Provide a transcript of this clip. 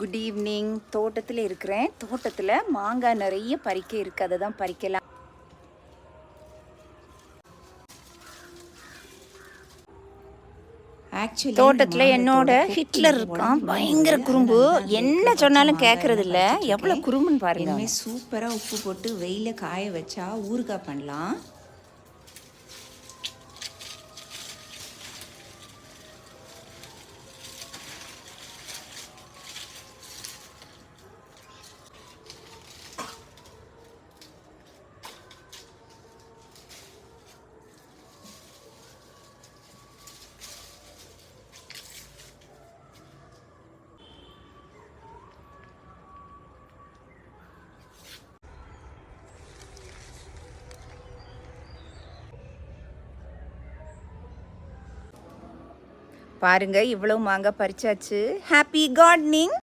Good evening தோட்டத்தில் இருக்கிறேன். தோட்டத்தில் மாங்காய் நிறைய பறிக்க இருக்கு. அதை தான் பறிக்கலாம். ஆக்சுவலி தோட்டத்தில் என்னோட ஹிட்லர் இருக்கான். பயங்கர குறும்பு. என்ன சொன்னாலும் கேட்கறது இல்ல எவ்வளோ குறும்புன்னு பாருங்க. சூப்பராக உப்பு போட்டு வெயில காய வச்சா ஊறுகாய் பண்ணலாம். பாருங்க இவ்வளவு மாங்காய் பறிச்சாச்சு. Happy gardening